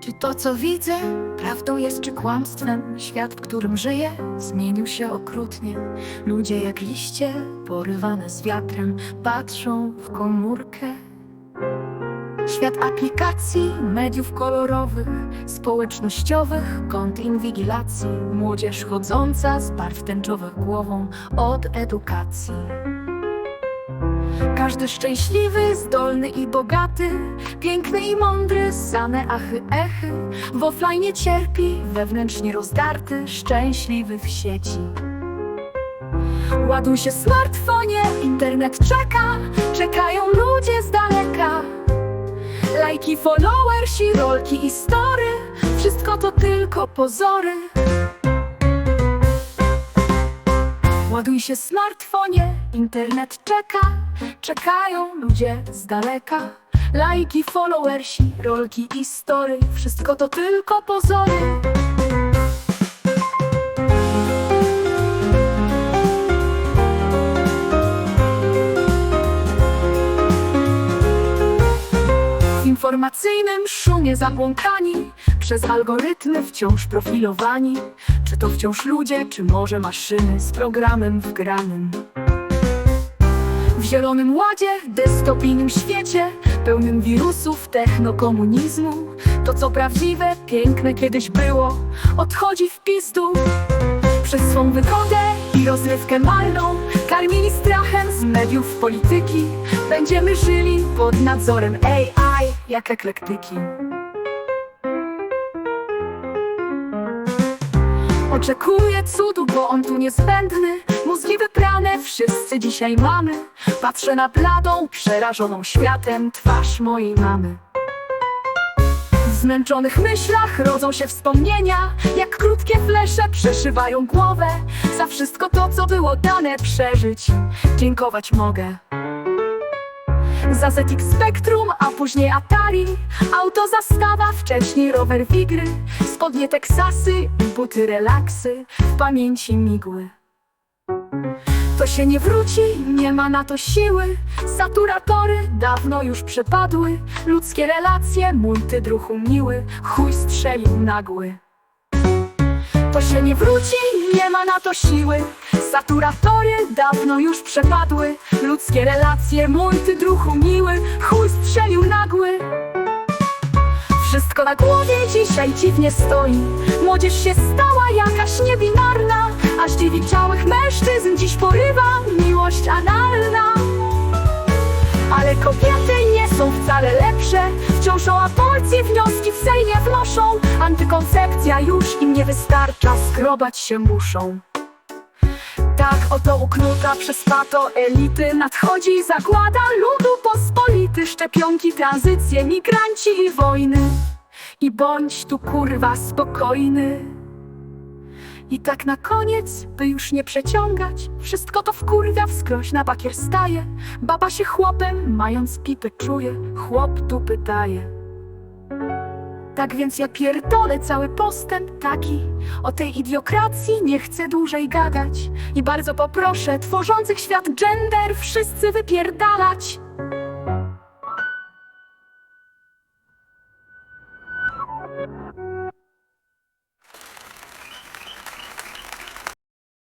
Czy to, co widzę, prawdą jest czy kłamstwem? Świat, w którym żyję, zmienił się okrutnie. Ludzie jak liście, porywane z wiatrem, patrzą w komórkę. Świat aplikacji, mediów kolorowych, społecznościowych, kont inwigilacji, młodzież chodząca z barw tęczowych głową od edukacji. Każdy szczęśliwy, zdolny i bogaty, piękny i mądry, same achy echy, w offline cierpi, wewnętrznie rozdarty, szczęśliwy w sieci. Ładuj się smartfonie, internet czeka, czekają ludzie z daleka. Lajki, followersi, rolki i story, wszystko to tylko pozory. Ładuj się smartfonie, internet czeka, czekają ludzie z daleka. Lajki, followersi, rolki i story, wszystko to tylko pozory. W informacyjnym szumie zabłąkani Przez algorytmy wciąż profilowani Czy to wciąż ludzie, czy może maszyny Z programem wgranym zielonym ładzie, dystopijnym świecie Pełnym wirusów, technokomunizmu. To co prawdziwe, piękne kiedyś było. Odchodzi w pizdu przez swą wygodę i rozrywkę marną. Karmili strachem z mediów polityki. Będziemy żyli pod nadzorem AI jak eklektyki. Oczekuję cudu, bo on tu niezbędny Mózgi wyprane wszyscy dzisiaj mamy. Patrzę na bladą, przerażoną światem Twarz mojej mamy. W zmęczonych myślach rodzą się wspomnienia Jak krótkie flesze przeszywają głowę. Za wszystko to, co było dane przeżyć Dziękować mogę. Za ZX Spectrum, a później Atari. Auto zastawa, wcześniej rower Wigry. Spodnie Teksasy buty relaksy. W pamięci migły to się nie wróci, nie ma na to siły. Saturatory dawno już przepadły Ludzkie relacje, multydruchu miły Chuj strzelił nagły. To się nie wróci, nie ma na to siły. Saturatory dawno już przepadły Ludzkie relacje, multydruchu miły Chuj strzelił nagły. Wszystko na głowie dzisiaj dziwnie stoi. Młodzież się stała jakaś niebinarna Dziwi ciałych mężczyzn dziś porywa miłość analna. Ale kobiety nie są wcale lepsze. Wciąż o aborcji wnioski w Sejmie wnoszą. Antykoncepcja już im nie wystarcza. Skrobać się muszą. Tak oto uknuta przez pato elity Nadchodzi zagłada ludu pospolity. Szczepionki, tranzycje, migranci i wojny. I bądź tu kurwa spokojny I tak na koniec, by już nie przeciągać Wszystko to wkurwia, wskroś na bakier staje. Baba się chłopem, mając pipę czuje Chłop tu pytaje tak więc ja pierdolę cały postęp taki. O tej idiokracji nie chcę dłużej gadać. I bardzo poproszę tworzących świat gender Wszyscy wypierdalać